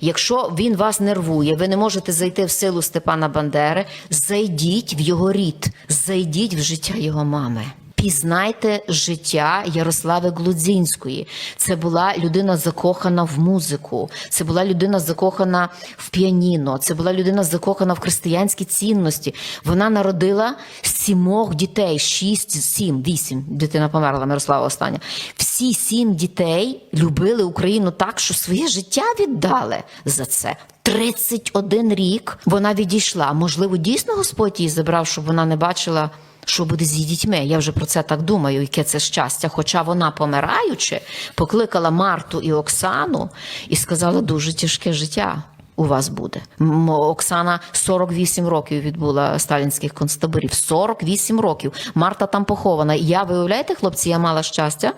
Якщо він вас нервує, ви не можете зайти в силу Степана Бандери, зайдіть в його рід, зайдіть в життя його мами. Пізнайте життя Ярослави Глудзінської. Це була людина закохана в музику, це була людина закохана в піаніно, це була людина закохана в християнські цінності. Вона народила сімох дітей, шість, сім, вісім. Дитина померла, Мирослава остання. Всі сім дітей любили Україну так, що своє життя віддали за це. 31 рік вона відійшла. Можливо, дійсно Господь її забрав, щоб вона не бачила. Що буде з її дітьми? Я вже про це так думаю, яке це щастя. Хоча вона, помираючи, покликала Марту і Оксану і сказала, дуже тяжке життя у вас буде. Оксана 48 років відбула сталінських концтаборів. 48 років. Марта там похована. Я виявляєте, хлопці, я мала щастя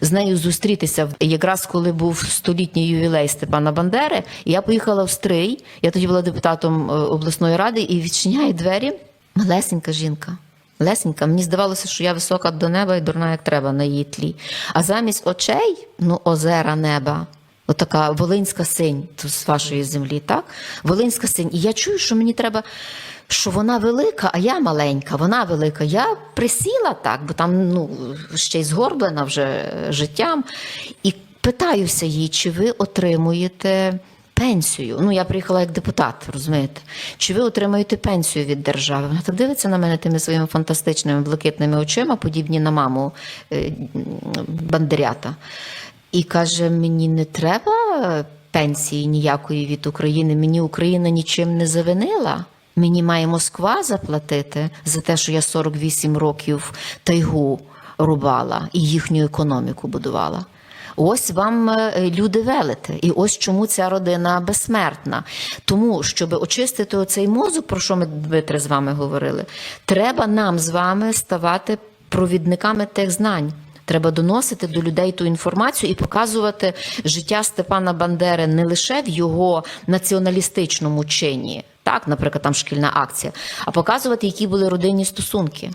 з нею зустрітися якраз коли був столітній ювілей Степана Бандери. Я поїхала в Стрий. Я тоді була депутатом е, обласної ради і відчиняє двері. Малесенька жінка. Лесенька, мені здавалося, що я висока до неба і дурна, як треба на її тлі. А замість очей, ну, озера неба. Отака волинська синь з вашої землі, так? Волинська синь. І я чую, що мені треба, що вона велика, а я маленька, вона велика. Я присіла так, бо там ну, ще й згорблена вже життям. І питаюся їй, чи ви отримуєте пенсію. Ну, я приїхала як депутат, розумієте? Чи ви отримуєте пенсію від держави? Вона так дивиться на мене тими своїми фантастичними блакитними очима, подібні на маму е, бандерята. І каже: мені не треба пенсії ніякої від України. Мені Україна нічим не завинила. Мені має Москва заплатити за те, що я 48 років тайгу рубала і їхню економіку будувала. Ось вам е, люди велите, і ось чому ця родина безсмертна. Тому, щоб очистити оцей мозок, про що ми Дмитре з вами говорили, треба нам з вами ставати провідниками тих знань. Треба доносити до людей ту інформацію і показувати життя Степана Бандери не лише в його націоналістичному чині, так, наприклад, там шкільна акція, а показувати, які були родинні стосунки.